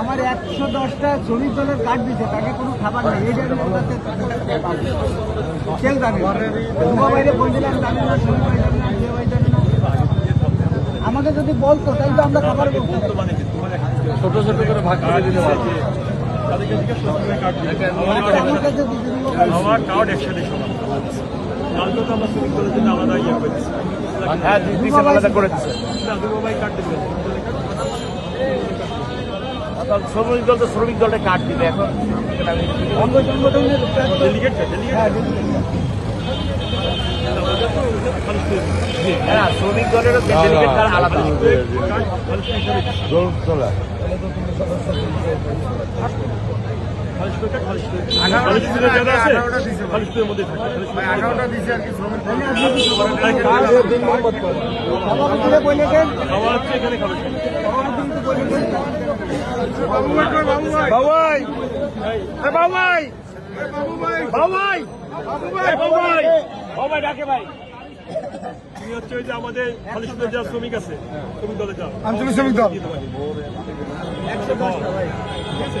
আমার একশো দশটা শ্রমিক দলের কার্ড দিছে তাকে কোনো খাবার নেই। এই জন্য কেউ জানে বাইরে ফোন জানে না শ্রমিক ভাই না যে ভাই না। আমাকে যদি বলতো তাহলে তো আমরা খাবার ছোট ছোট করে ভাগ করে দিতে পারব আমার কার্ড একসাথে সমান। কালকে তো আমরা আলাদা ইয়ে করেছি হ্যাঁ দিচ্ছে আলাদা করে দিচ্ছে শ্রমিক দল তো শ্রমিক দলটা কাট দিবে এখন। হ্যাঁ, শ্রমিক দলেরও আলাদা। বাবাই বাবাই বাবাই বাবাই বাবাই ডাকে ভাই। তুমি হচ্ছে ওই যে আমাদের খালিশপুরের যা শ্রমিক আছে শ্রমিক দলে যাও আঞ্চলিক শ্রমিক দল। একশো ভাই। ঠিক আছে?